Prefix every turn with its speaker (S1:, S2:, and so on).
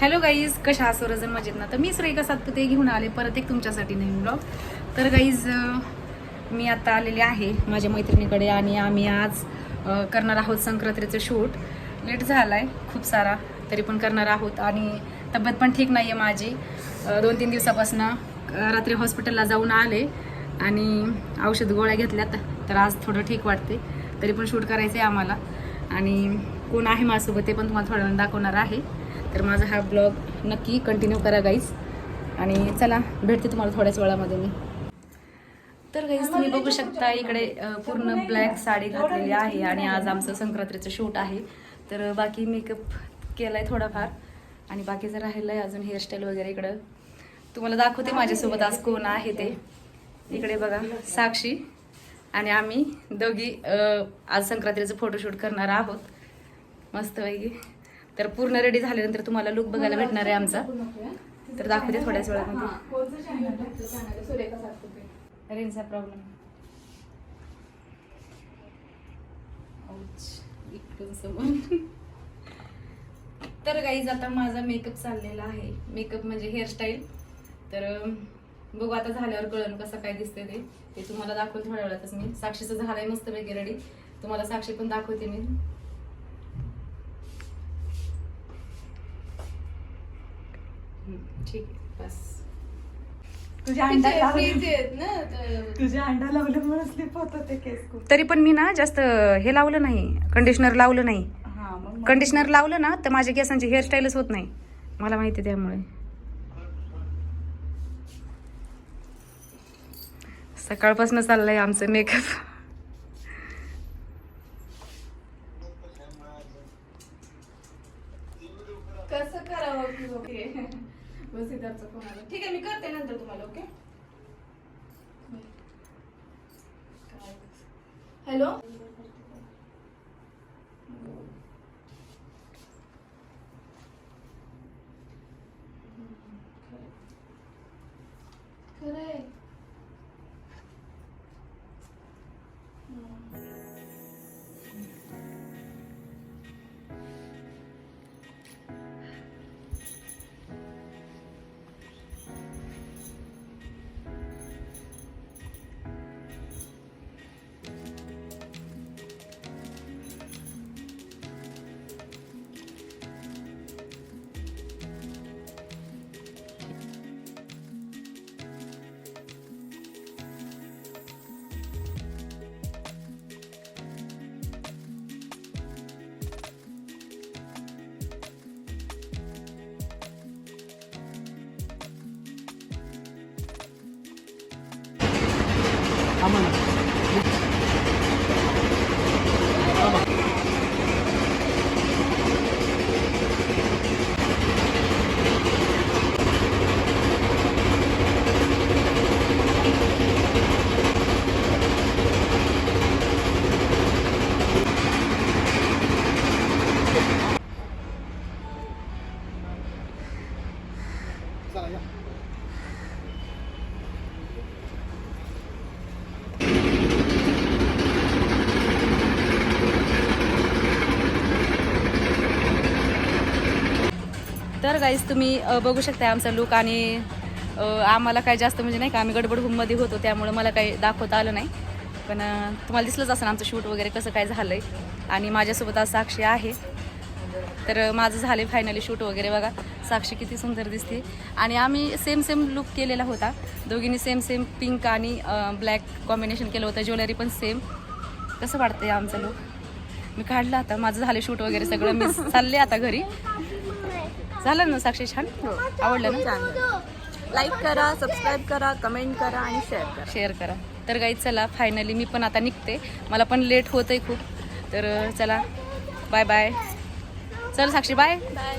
S1: Hello guys कशा आहात मजेत ना? तर मी श्रेयका सातपुते घेऊन आले परत एक तुमच्यासाठी नवीन ब्लॉग तर गाईज मी आता आलेले आहे माझ्या मैत्रिणीकडे आणि आम्ही आज करणार आहोत संक्रांतीचं शूट. लेट झाला आहे खूप सारा तरी पण करणार आहोत. आणि तब्येत पण ठीक नाही आहे माझी दोन तीन दिवसापासून रात्री हॉस्पिटलला जाऊन आले. आणि औषध गोळ्या घेतल्यात तर आज थोडं ठीक वाटते. तरी पण शूट करायचं आहे आम्हाला. आणि कोण आहे माझ्यासोबत ते पण तुम्हाला थोड्या दाखवणार आहे. तर माझा हा ब्लॉग नक्की कंटिन्यू करा गाईज आणि चला भेटते तुम्हाला थोड्याच वेळामध्ये मी. तर गाईज तुम्ही बघू शकता इकडे पूर्ण ब्लॅक साडी घातलेली आहे आणि आज आमचं संक्रांतीचं शूट आहे. तर बाकी मेकअप केलाय थोडाफार. आणि बाकीचं राहिलं आहे अजून हेअरस्टाईल वगैरे इकडं. तुम्हाला दाखवते माझ्यासोबत आज कोण आहे ते. इकडे बघा साक्षी आणि आम्ही दोघी आज संक्रांतीचं फोटोशूट करणार आहोत. मस्तपैकी. तर पूर्ण रेडी झाल्यानंतर तुम्हाला लुक बघायला भेटणार आहे आमचा. तर दाखवते थोड्याच वेळामध्ये. रेंजचा प्रॉब्लेम तर गाईज आता माझा मेकअप चाललेला आहे. मेकअप म्हणजे हेअरस्टाईल तर बघू आता झाल्यावर कळलं कसं काय दिसतंय ते. ते तुम्हाला दाखवून थोड्या वेळातच मी. साक्षीचं झालंय मस्त पैकी रेडी तुम्हाला साक्षी पण दाखवते मी. ठीक आहे बस.
S2: तुझ्या अंडा लावले.
S3: ना
S2: तुझ्या अंडा लावल्यामुळे स्लिप होत ते केस खूप.
S1: तरी पण मी ना जास्त हे लावलं नाही. कंडिशनर लावलं नाही.
S2: हा मग
S1: कंडिशनर लावलं ना तर माझ्या केसांची हेअरस्टाईलच होत नाही. मला माहिती आहे त्यामुळे. सकाळपासून चाललंय आमचं मेकअप
S3: कसं करावं बस सिद्धार्थचा फोन आला. ठीक आहे मी करते नंतर तुम्हाला ओके? हॅलो? 们了。Yeah.
S1: तर गाईज तुम्ही बघू शकता आमचा लुक आणि आम्हाला काय जास्त म्हणजे नाही का आम्ही गडबड होममध्ये होतो त्यामुळे मला काही दाखवता आलं नाही. पण तुम्हाला दिसलंच असं आमचं शूट वगैरे कसं काय झालं आहे आणि माझ्यासोबत आज साक्षी आहे. तर माझं झाले फायनली शूट वगैरे बघा. साक्षी किती सुंदर दिसते. आणि आम्ही सेम सेम लुक केलेला होता. दोघींनी सेम सेम पिंक आणि ब्लॅक कॉम्बिनेशन केलं होतं. ज्वेलरी पण सेम कसं वाटतंय आमचं लुक मी काढलं आता. माझं झालं शूट वगैरे सगळं. मी चालले आता घरी. झालं ना साक्षी छान? आवडलं ना?
S2: लाईक करा सबस्क्राईब करा कमेंट करा आणि शेअर करा.
S1: शेअर करा. तर काही चला फायनली मी पण आता निघते. मला पण लेट होत आहे खूप. तर चला बाय बाय चल साक्षी बाय
S2: बाय